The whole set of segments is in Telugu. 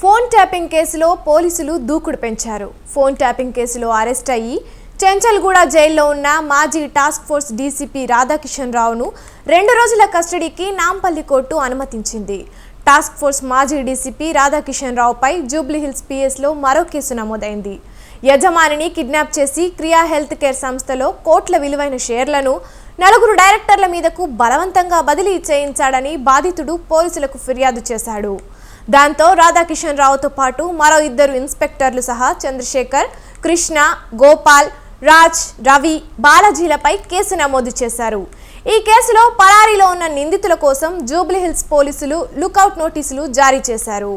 ఫోన్ ట్యాపింగ్ కేసులో పోలీసులు దూకుడు పెంచారు. ఫోన్ ట్యాపింగ్ కేసులో అరెస్ట్ అయ్యి చెంచల్గూడ జైల్లో ఉన్న మాజీ టాస్క్ ఫోర్స్ డీసీపీ రాధాకిషన్ రావును రెండు రోజుల కస్టడీకి నాంపల్లి కోర్టు అనుమతించింది. టాస్క్ ఫోర్స్ మాజీ డీసీపీ రాధాకిషన్ రావుపై జూబ్లీహిల్స్ పిఎస్లో మరో కేసు నమోదైంది. యజమానిని కిడ్నాప్ చేసి క్రియా హెల్త్ కేర్ సంస్థలో కోట్ల విలువైన షేర్లను నలుగురు డైరెక్టర్ల మీదకు బలవంతంగా బదిలీ చేయించాడని బాధితుడు పోలీసులకు ఫిర్యాదు చేశాడు. దాంతో రాధాకిషన్ రావుతో పాటు మరో ఇద్దరు ఇన్స్పెక్టర్లు సహా చంద్రశేఖర్ కృష్ణ గోపాల్ రాజ్ రవి బాలాజీలపై కేసు నమోదు చేశారు. ఈ కేసులో పరారీలో ఉన్న నిందితుల కోసం జూబ్లీహిల్స్ పోలీసులు లుకౌట్ నోటీసులు జారీ చేశారు.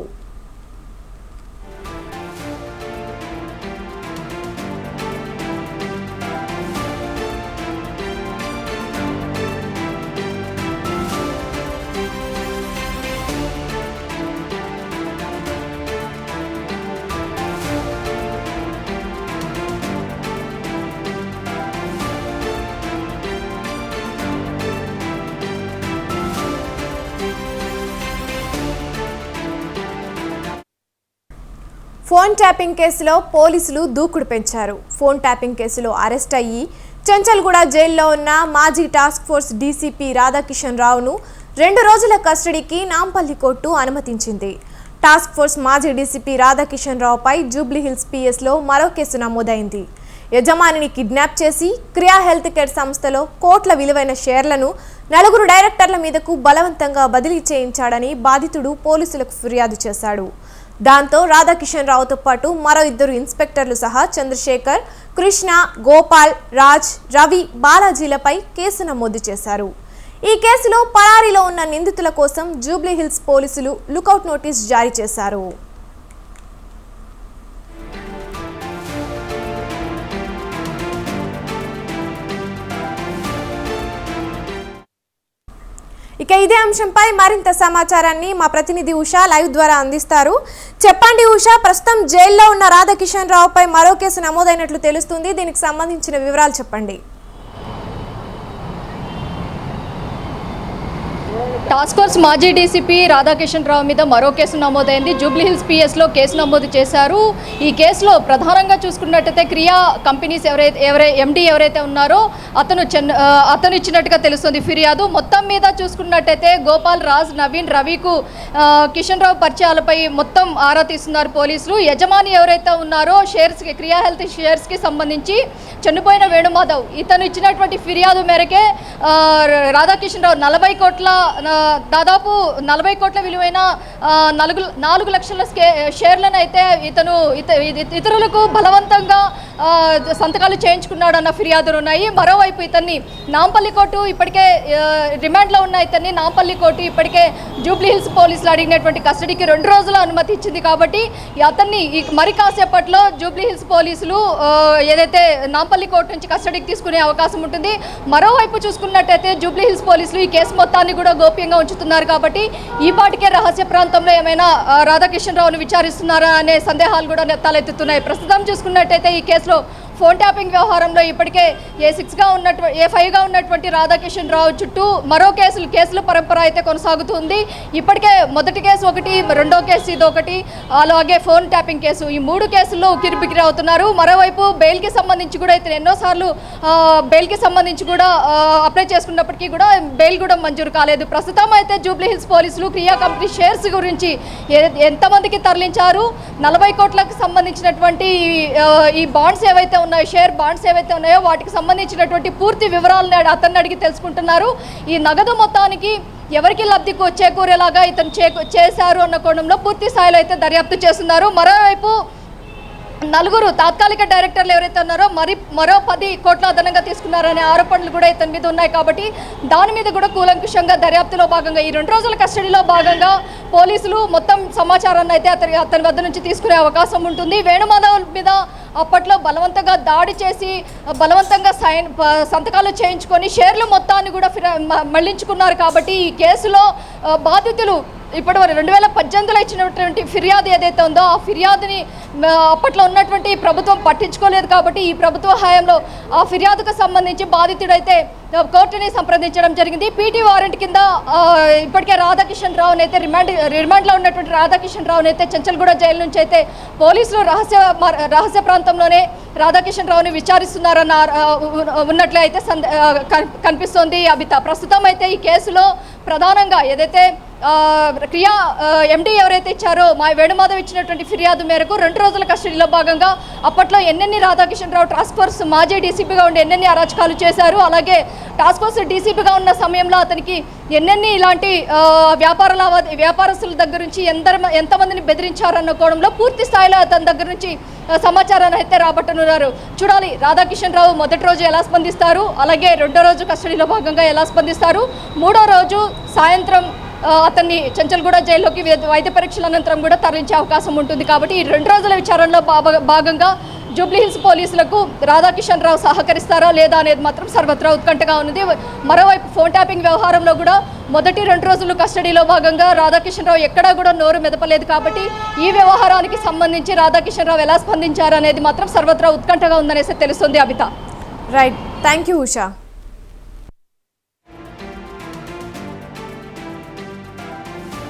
ఫోన్ ట్యాపింగ్ కేసులో పోలీసులు దూకుడు పెంచారు. ఫోన్ ట్యాపింగ్ కేసులో అరెస్ట్ అయ్యి చెంచల్గూడ జైల్లో ఉన్న మాజీ టాస్క్ ఫోర్స్ డీసీపీ రాధాకిషన్ రావును రెండు రోజుల కస్టడీకి నాంపల్లి కోర్టు అనుమతించింది. టాస్క్ ఫోర్స్ మాజీ డీసీపీ రాధాకిషన్ రావుపై జూబ్లీహిల్స్ పిఎస్లో మరో కేసు నమోదైంది. యజమానిని కిడ్నాప్ చేసి క్రియా హెల్త్ కేర్ సంస్థలో కోట్ల విలువైన షేర్లను నలుగురు డైరెక్టర్ల మీదకు బలవంతంగా బదిలీ చేయించాడని బాధితుడు పోలీసులకు ఫిర్యాదు చేశాడు. దాంతో రాధాకిషన్ రావుతో పాటు మరో ఇద్దరు ఇన్స్పెక్టర్లు సహా చంద్రశేఖర్ కృష్ణ గోపాల్ రాజ్ రవి బాలాజీలపై కేసు నమోదు చేశారు. ఈ కేసులో పరారీలో ఉన్న నిందితుల కోసం జూబ్లీహిల్స్ పోలీసులు లుకౌట్ నోటీస్ జారీ చేశారు. ఇక ఇదే అంశంపై మరింత సమాచారాన్ని మా ప్రతినిధి ఉషా లైవ్ ద్వారా అందిస్తారు. చెప్పండి ఉషా ప్రస్తుతం జైల్లో ఉన్న రాధాకిషన్ రావుపై మరో కేసు నమోదైనట్లు తెలుస్తుంది. దీనికి సంబంధించిన వివరాలు చెప్పండి. టాస్క్ ఫోర్స్ మాజీ డీసీపీ రాధాకిషన్ రావు మీద మరో కేసు నమోదైంది. జూబ్లీహిల్స్ పిఎస్లో కేసు నమోదు చేశారు. ఈ కేసులో ప్రధానంగా చూసుకున్నట్టయితే క్రియా కంపెనీస్ ఎవరైతే ఎవరై ఎండీ ఎవరైతే ఉన్నారో అతను చెన్ అతను ఇచ్చినట్టుగా తెలుస్తుంది ఫిర్యాదు. మొత్తం మీద చూసుకున్నట్టయితే గోపాల్ రాజ్ నవీన్ రవికు కిషన్ రావు పరిచయాలపై మొత్తం ఆరా తీస్తున్నారు పోలీసులు. యజమాని ఎవరైతే ఉన్నారో షేర్స్కి క్రియా హెల్త్ షేర్స్కి సంబంధించి చనిపోయిన వేణుమాధవ్. ఇతను ఇచ్చినటువంటి ఫిర్యాదు మేరకే రాధాకిషన్ రావు నలభై కోట్ల దాదాపు నలభై కోట్ల విలువైన నలుగు నాలుగు లక్షల షేర్లను అయితే ఇతను ఇత- ఇతరులకు బలవంతంగా సంతకాలు చేయించుకున్నాడు అన్న ఫిర్యాదులు ఉన్నాయి. మరోవైపు ఇతన్ని నాంపల్లి కోర్టు ఇప్పటికే రిమాండ్లో ఉన్న ఇతన్ని నాంపల్లి కోర్టు ఇప్పటికే జూబ్లీ హిల్స్ పోలీసులు అడిగినటువంటి కస్టడీకి రెండు రోజుల అనుమతి ఇచ్చింది కాబట్టి అతన్ని మరి కాసేపట్లో జూబ్లీ హిల్స్ పోలీసులు ఏదైతే నాంపల్లి కోర్టు నుంచి కస్టడీకి తీసుకునే అవకాశం ఉంటుంది. మరోవైపు చూసుకున్నట్టయితే జూబ్లీ హిల్స్ పోలీసులు ఈ కేసు మొత్తాన్ని కూడా గోప్యంగా ఉంచుతున్నారు కాబట్టి ఈ పాటికే రహస్య ప్రాంతంలో ఏమైనా రాధాకిషన్ రావును విచారిస్తున్నారా అనే సందేహాలు కూడా తలెత్తుతున్నాయి. ప్రస్తుతం చూసుకున్నట్టయితే ఈ కేసులో ఫోన్ ట్యాపింగ్ వ్యవహారంలో ఇప్పటికే ఏ సిక్స్గా ఉన్నటువంటి ఏ ఫైవ్గా ఉన్నటువంటి రాధాకిషన్ రావు చుట్టూ మరో కేసులు కేసుల పరంపర అయితే కొనసాగుతుంది. ఇప్పటికే మొదటి కేసు ఒకటి రెండో కేసు ఇది ఒకటి అలాగే ఫోన్ ట్యాపింగ్ కేసు. ఈ మూడు కేసుల్లో ఉక్కిరిబిక్కిరి అవుతున్నారు మరోవైపు బెయిల్కి సంబంధించి కూడా ఇతను ఎన్నోసార్లు బెయిల్కి సంబంధించి కూడా అప్లై చేసుకున్నప్పటికీ కూడా బెయిల్ కూడా మంజూరు కాలేదు. ప్రస్తుతం అయితే జూబ్లీ హిల్స్ పోలీసులు క్రియా కంపెనీ షేర్స్ గురించి ఎంతమందికి తరలించారు? నలభై కోట్లకు సంబంధించినటువంటి ఈ, ఈ బాండ్స్ ఏవైతే ఉన్నాయో షేర్ బాండ్స్ ఏవైతే ఉన్నాయో వాటికి సంబంధించినటువంటి పూర్తి వివరాలను అతన్ని అడిగి తెలుసుకుంటున్నారు. ఈ నగదు మొత్తానికి ఎవరికి లబ్ధి చేకూరేలాగా ఇతను చేశారు అన్న కోణంలో పూర్తి స్థాయిలో అయితే దర్యాప్తు చేస్తున్నారు. మరోవైపు నలుగురు తాత్కాలిక డైరెక్టర్లు ఎవరైతే ఉన్నారో మరి మరో పది కోట్ల అదనంగా తీసుకున్నారనే ఆరోపణలు కూడా ఇతని మీద ఉన్నాయి కాబట్టి దాని మీద కూడా కూలంకుషంగా దర్యాప్తులో భాగంగా ఈ రెండు రోజుల కస్టడీలో భాగంగా పోలీసులు మొత్తం సమాచారాన్ని అయితే అతని అతని వద్ద నుంచి తీసుకునే అవకాశం ఉంటుంది. వేణుమాధవ్ మీద అప్పట్లో బలవంతంగా దాడి చేసి బలవంతంగా సైన్ సంతకాలు చేయించుకొని షేర్లు మొత్తాన్ని కూడా మళ్ళించుకున్నారు కాబట్టి ఈ కేసులో బాధితులు ఇప్పటి వరకు రెండు వేల పద్దెనిమిదిలో ఇచ్చినటువంటి ఫిర్యాదు ఏదైతే ఉందో ఆ ఫిర్యాదుని అప్పట్లో ఉన్నటువంటి ప్రభుత్వం పట్టించుకోలేదు కాబట్టి ఈ ప్రభుత్వ హయాంలో ఆ ఫిర్యాదుకు సంబంధించి బాధితుడైతే కోర్టుని సంప్రదించడం జరిగింది. పీటీ వారెంట్ కింద ఇప్పటికే రాధాకిషన్ రావుని అయితే రిమాండ్ రిమాండ్లో ఉన్నటువంటి రాధాకిషన్ రావుని అయితే చెంచల్గూడ జైలు నుంచి అయితే పోలీసులు రహస్య రహస్య ప్రాంతంలోనే రాధాకిషన్ రావుని విచారిస్తున్నారన్న ఉన్నట్లయితే సంద కన్- కనిపిస్తోంది. అబిత ప్రస్తుతం అయితే ఈ కేసులో ప్రధానంగా ఏదైతే క్రియా ఎండి ఎవరైతే ఇచ్చారో మా వేణుమాధవ్ ఇచ్చినటువంటి ఫిర్యాదు మేరకు రెండు రోజుల కస్టడీలో భాగంగా అప్పట్లో ఎన్నెన్ని రాధాకిషన్ రావు టాస్క్ ఫోర్స్ మాజీ డీసీపీగా ఉండి ఎన్నెన్ని అరాచకాలు చేశారు. అలాగే టాస్క్ ఫోర్స్ డీసీపీగా ఉన్న సమయంలో అతనికి ఎన్నెన్ని ఇలాంటి వ్యాపార వ్యాపారస్తుల దగ్గర నుంచి ఎందరు ఎంతమందిని బెదిరించారన్న కోణంలో పూర్తి స్థాయిలో అతని దగ్గర నుంచి సమాచారాన్ని అయితే రాబట్టనున్నారు. చూడాలి రాధాకిషన్ రావు మొదటి రోజు ఎలా స్పందిస్తారు? అలాగే రెండో రోజు కస్టడీలో భాగంగా ఎలా స్పందిస్తారు? మూడో రోజు సాయంత్రం అతన్ని చంచల్గూడ జైల్లోకి వైద్య పరీక్షల అనంతరం కూడా తరలించే అవకాశం ఉంటుంది కాబట్టి ఈ రెండు రోజుల విచారణలో భాగంగా జూబ్లీహిల్స్ పోలీసులకు రాధాకిషన్ రావు సహకరిస్తారా లేదా అనేది మాత్రం సర్వత్రా ఉత్కంఠగా ఉన్నది. మరోవైపు ఫోన్ ట్యాపింగ్ వ్యవహారంలో కూడా మొదటి రెండు రోజులు కస్టడీలో భాగంగా రాధాకిషన్ రావు ఎక్కడా కూడా నోరు మెదపలేదు కాబట్టి ఈ వ్యవహారానికి సంబంధించి రాధాకిషన్ రావు ఎలా స్పందించారు అనేది మాత్రం సర్వత్రా ఉత్కంఠగా ఉందనేసి తెలుస్తుంది Abitha right thank you Usha